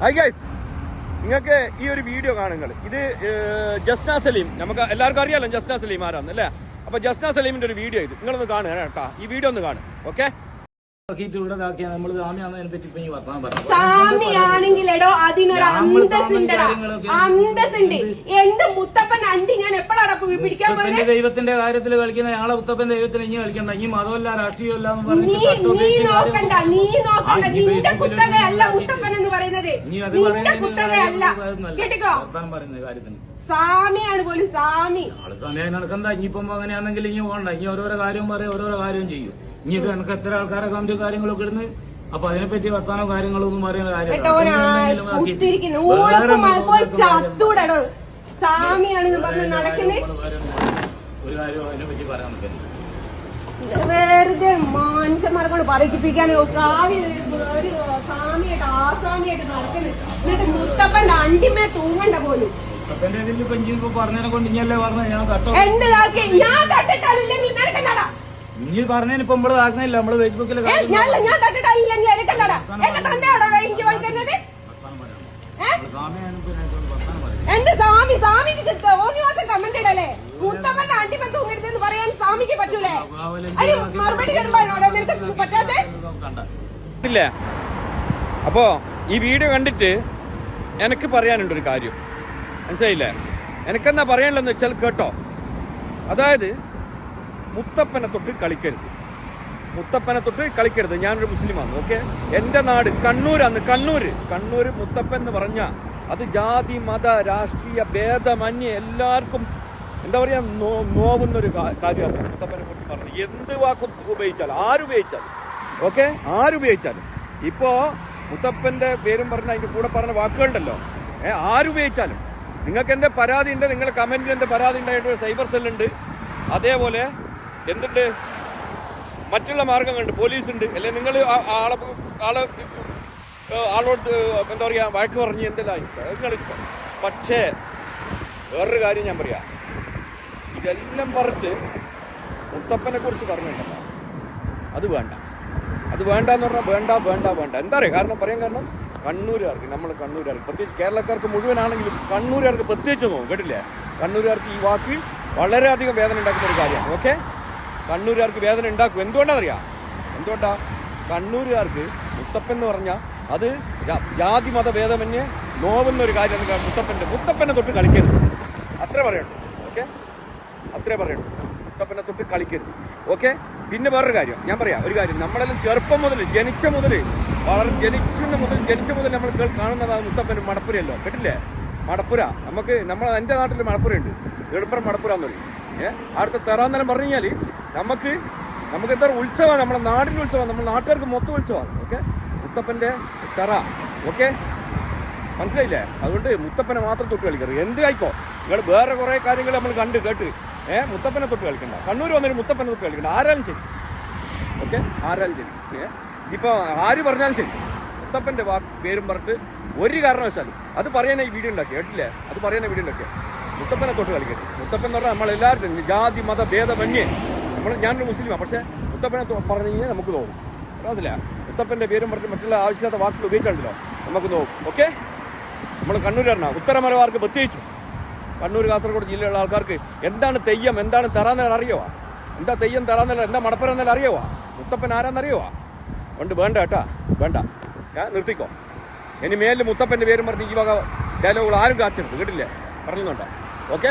Hi guys നിങ്ങൾക്ക് ഈ ഒരു വീഡിയോ കാണുങ്ങൾ ഇത് ജസ്ന സലീം. നമുക്ക് എല്ലാവർക്കും അറിയാലോ ജസ്ന സലീം ആരാന്ന് അല്ലേ? അപ്പോൾ ജസ്ന സലീമിന്റെ ഒരു വീഡിയോ ഇത്. നിങ്ങളൊന്ന് കാണുക കേട്ടോ. ഈ വീഡിയോ ഒന്ന് കാണും ഓക്കെ സാമിയാണെങ്കിലെടോ അതിനൊരു നമ്മൾ അന്തസ് ഉണ്ടടാ കാര്യങ്ങളൊക്കെ അന്തസ് ഉണ്ട് എന്റെ മുത്തപ്പൻ അണ്ടി ഞാൻ എപ്പോഴാടാ പിടിക്കാൻ പോയത് ദൈവത്തിന്റെ കാര്യത്തിൽ കളിക്കുന്ന ഞങ്ങളെ മുത്തപ്പൻ ദൈവത്തിന് ഇനി കളിക്കണ്ട. ഇനി മതമല്ല രാഷ്ട്രീയമല്ല നീ നീ നോക്കണ്ട നീ നോക്കണ്ട. നിന്റെ കുത്തകയല്ല മുത്തപ്പൻ എന്ന് പറയുന്നത്. നിന്റെ കുത്തകയല്ല. കേട്ടോ. പറയുന്ന കാര്യത്തിന്. സാമിയാണ് പോലും സാമി. ആൾ സമയം നടക്കണ്ട ഇനിയിപ്പം അങ്ങനെയാണെങ്കിൽ ഇനി പോകണ്ട. ഇനി ഓരോരോ കാര്യം പറയും ഓരോരോ കാര്യം ചെയ്യും. ഇനി ഇത് എനിക്ക് എത്ര ആൾക്കാരെ കമ്പി കാര്യങ്ങളൊക്കെ ഇടുന്നു? അപ്പൊ അതിനെപ്പറ്റി വർത്താനോ പറയുന്ന കുത്തിരിക്കുന്നു ഊഴക്കുമായി പോയി ചത്തൂടടോ സാമിയാണെന്ന് പറഞ്ഞ് നടക്കുന്നേ. ഒരു കാര്യം അതിനെപ്പറ്റി പറയാൻ പറ്റില്ല വെറുതെ മനുഷ്യന്മാരെ കൊണ്ട് പറയിപ്പിക്കാൻ കാവ്യ ഒരു സാമിയായിട്ട് ആസാമിയായിട്ട് നടക്കുന്നു. എന്നിട്ട് മുത്തപ്പന്റെ അണ്ടിമേ തൂങ്ങണ്ട പോലും. പറഞ്ഞ ഞാൻ പറഞ്ഞതിന് ഇപ്പൊ നമ്മൾ ആക്കുന്നില്ല നമ്മൾ ഫേസ്ബുക്കിൽ ഞാൻ തന്റെ എനിക്ക്? എന്റെ സ്വാമി സ്വാമിക്ക് ഓരോ മാസം കമന്റ് മുത്തപ്പന്റെ അണ്ടിമ തൂങ്ങരുതെന്ന് പറയാൻ സ്വാമിക്ക് പറ്റൂലേ? അതിന് മറുപടി തരുമ്പോഴാണോ പറ്റാത്തെ ഇല്ലേ. അപ്പോ ഈ വീഡിയോ കണ്ടിട്ട് എനിക്ക് പറയാനുണ്ട് ഒരു കാര്യം. മനസ്സിലായില്ലേ? എനിക്കെന്നാ പറയാനുള്ളതെന്ന് വെച്ചാൽ കേട്ടോ. അതായത് മുത്തപ്പനെ തൊട്ട് കളിക്കരുത്. മുത്തപ്പനെ തൊട്ട് കളിക്കരുത്. ഞാനൊരു മുസ്ലിമാണ് ഓക്കെ? എന്റെ നാട് കണ്ണൂരാണ് കണ്ണൂര്. കണ്ണൂർ മുത്തപ്പൻ എന്ന് പറഞ്ഞ അത് ജാതി മത രാഷ്ട്രീയ ഭേദമന്യേ എല്ലാവർക്കും എന്താ പറയുക നോ നോവുന്ന ഒരു കാര്യമാണ് മുത്തപ്പനെ കുറിച്ച് പറഞ്ഞത്. എന്ത് വാക്ക് ഉപയോഗിച്ചാലും ആരുപയോഗിച്ചാലും ഓക്കെ? ആരുപയോഗിച്ചാലും ഇപ്പോൾ മുത്തപ്പന്റെ പേരും പറഞ്ഞ അതിന്റെ കൂടെ പറഞ്ഞ വാക്കുകളുണ്ടല്ലോ. ഏ ആരുപയോഗിച്ചാലും നിങ്ങൾക്ക് എന്താ പരാതി ഉണ്ട്? നിങ്ങളുടെ കമന്റിൽ എന്താ പരാതി ഉണ്ടായിട്ട് സൈബർ സെല്ലുണ്ട്. അതേപോലെ എന്തുണ്ട്? മറ്റുള്ള മാർഗങ്ങളുണ്ട്. പോലീസ് ഉണ്ട് അല്ലെ നിങ്ങൾ ആളെ ആളെ ആളോട് എന്താ പറയുക വഴക്ക് പറഞ്ഞ് എന്തെല്ലാം നിങ്ങൾ പക്ഷേ വേറൊരു കാര്യം ഞാൻ പറയാം. ഇതെല്ലാം പറഞ്ഞിട്ട് മുത്തപ്പനെ കുറിച്ച് പറഞ്ഞിട്ടില്ല അത് വേണ്ട. അത് വേണ്ട എന്ന് പറഞ്ഞാൽ വേണ്ട വേണ്ട വേണ്ട. എന്താ പറയുക കാരണം പറയാൻ കാരണം കണ്ണൂരുകാർക്ക് നമ്മൾ കണ്ണൂരുകാർക്ക് പ്രത്യേകിച്ച് കേരളക്കാർക്ക് മുഴുവനാണെങ്കിലും കണ്ണൂരുകാർക്ക് പ്രത്യേകിച്ച് നോക്കും കേട്ടില്ലേ? കണ്ണൂരുകാർക്ക് ഈ വാക്ക് വളരെയധികം വേദന ഉണ്ടാക്കുന്ന ഒരു കാര്യമാണ്. ഓക്കെ കണ്ണൂരുകാർക്ക് വേദന ഉണ്ടാക്കും. എന്തുകൊണ്ടാണെന്നറിയാം എന്തുകൊണ്ടാ? കണ്ണൂരുകാർക്ക് മുത്തപ്പൻ എന്ന് പറഞ്ഞാൽ അത് ജാതി മത ഭേദമന്യേ നോവുന്ന ഒരു കാര്യമാണ്. മുത്തപ്പന്റെ മുത്തപ്പനെ തൊട്ട് കളിക്കരുത്. അത്ര പറയണ്ടു ഓക്കെ അത്രേ പറയുള്ളൂ. മുത്തപ്പനെ തൊട്ട് കളിക്കരുത്. ഓക്കെ പിന്നെ വേറൊരു കാര്യം. ഞാൻ പറയാം. ഒരു കാര്യം. നമ്മളെല്ലാം ചെറുപ്പം മുതൽ ജനിച്ച മുതൽ വളരെ ജനിക്കുന്ന മുതൽ ജനിച്ച മുതൽ നമ്മൾ കാണുന്നതാണ് മുത്തപ്പനും മടപ്പുരയല്ലോ. കേട്ടില്ലേ? മടപ്പുര. നമുക്ക് നമ്മൾ എന്റെ നാട്ടിൽ മടപ്പുരയുണ്ട്. എളുപ്പം മടപ്പുര എന്ന് പറയും. ഏഹ് അടുത്ത തെറാന്നരം പറഞ്ഞു കഴിഞ്ഞാൽ നമുക്ക് നമുക്ക് എന്താ ഉത്സവമാണ്. നമ്മുടെ നാടിന്റെ ഉത്സവമാണ്. നമ്മുടെ നാട്ടുകാർക്ക് മൊത്തം ഉത്സവമാണ്. ഓക്കെ മുത്തപ്പന്റെ തെറ. ഓക്കെ മനസ്സിലായില്ലേ? അതുകൊണ്ട് മുത്തപ്പനെ മാത്രം തൊട്ട് കളിക്കരുത്. എന്ത് ആയിക്കോ? നിങ്ങൾ വേറെ കുറേ കാര്യങ്ങൾ നമ്മൾ കണ്ട് കേട്ട്. ഏ മുത്തപ്പനെ തൊട്ട് കളിക്കണ്ട. കണ്ണൂർ വന്നൊരു മുത്തപ്പനെ തൊട്ട് കളിക്കണ്ട. ആരാലും ശരി. ഓക്കെ? ആരാലും ശരി. ഏ ഇപ്പോൾ ആര് പറഞ്ഞാലും ശരി. മുത്തപ്പന്റെ വാ പേരും പറഞ്ഞിട്ട് ഒരു കാരണവശാലും. അത് പറയാനേ ഈ വീഡിയോ ഉണ്ടാക്കി കേട്ടില്ലേ? അത് പറയാനേ വീഡിയോ ഉണ്ടാക്കിയ. മുത്തപ്പനെ തൊട്ട് കളിക്കരുത്. മുത്തപ്പൻ എന്ന് പറഞ്ഞാൽ നമ്മളെല്ലാവരും ജാതി മത ഭേദമന്യേ. നമ്മൾ ഞാനൊരു മുസ്ലിമാണ് പക്ഷേ മുത്തപ്പനെ പറഞ്ഞു കഴിഞ്ഞാൽ നമുക്ക് തോന്നും മനസ്സിലാ മുത്തപ്പന്റെ പേരും പറഞ്ഞ് മറ്റുള്ള ആവശ്യമില്ലാത്ത വാക്കുകൾ ഉപയോഗിച്ചാണല്ലോ നമുക്ക് തോന്നും ഓക്കെ? നമ്മൾ കണ്ണൂരാണ് ഉത്തരമലവാർക്ക് പ്രത്യേകിച്ചും. കണ്ണൂർ കാസർഗോഡ് ജില്ലയിലുള്ള ആൾക്കാർക്ക് എന്താണ് തെയ്യം എന്താണ് തറാന്നല്ല അറിയോ എന്താ തെയ്യം തറാന്നല്ല എന്താ മടപ്പര എന്നല്ല അറിയോ മുത്തപ്പൻ ആരാന്നറിയോ ഉണ്ട് വേണ്ട കേട്ടാ വേണ്ട. ഞാൻ നിർത്തിക്കോ. ഇനി മേലിൽ മുത്തപ്പന്റെ പേരും പറഞ്ഞ് ഈ വക ഡയലോഗുകൾ ആരും കാച്ചരുത് കേട്ടില്ലേ? പറഞ്ഞുണ്ടോ ഓക്കെ